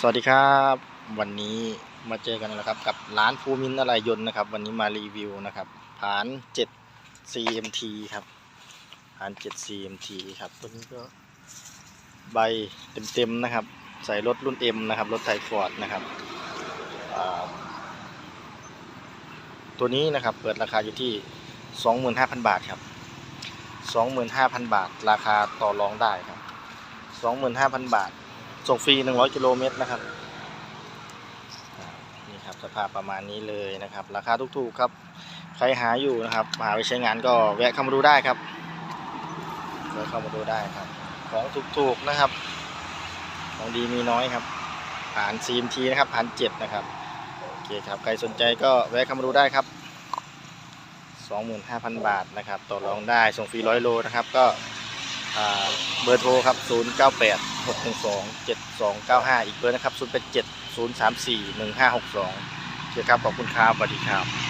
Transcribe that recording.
สวัสดีครับ วันนี้มาเจอกันแล้วครับกับร้านภูมินทร์อะไรยนต์นะครับ วันนี้มารีวิวนะครับผาน 7 CMT ครับผาน7 CMT ครับตัวนี้ก็ใบเต็มๆนะครับ ใส่รถรุ่น M นะครับ รถไทยฟอร์ดนะครับตัวนี้นะครับเปิดราคาอยู่ที่ 25,000 บาทครับ 25,000 บาท ราคาต่อรองได้ครับ 25,000 บาท ส่งฟรี 100 กิโลเมตรนะครับนี่ครับสภาพประมาณนี้เลยนะครับ ราคาถูกๆครับ ใครหาอยู่นะครับหาไปใช้งานก็แวะเข้ามาดูได้ครับแวะเข้ามาดูได้ครับ ของถูกๆนะครับ ของดีมีน้อยครับ ผ่าน CMT นะครับผ่าน7นะครับโอเคครับใครสนใจก็แวะเข้ามาดูได้ครับ25,000 บาทนะครับต่อรองได้ส่งฟรี100โลนะครับก็เบอร์โทรครับ 0 9 8 6 1 2 7 2 9 5 อีกเบอร์นะครับ 0 8 7 0 3 4 1 5 6 2โอเคครับ ขอบคุณครับสวัสดีครับ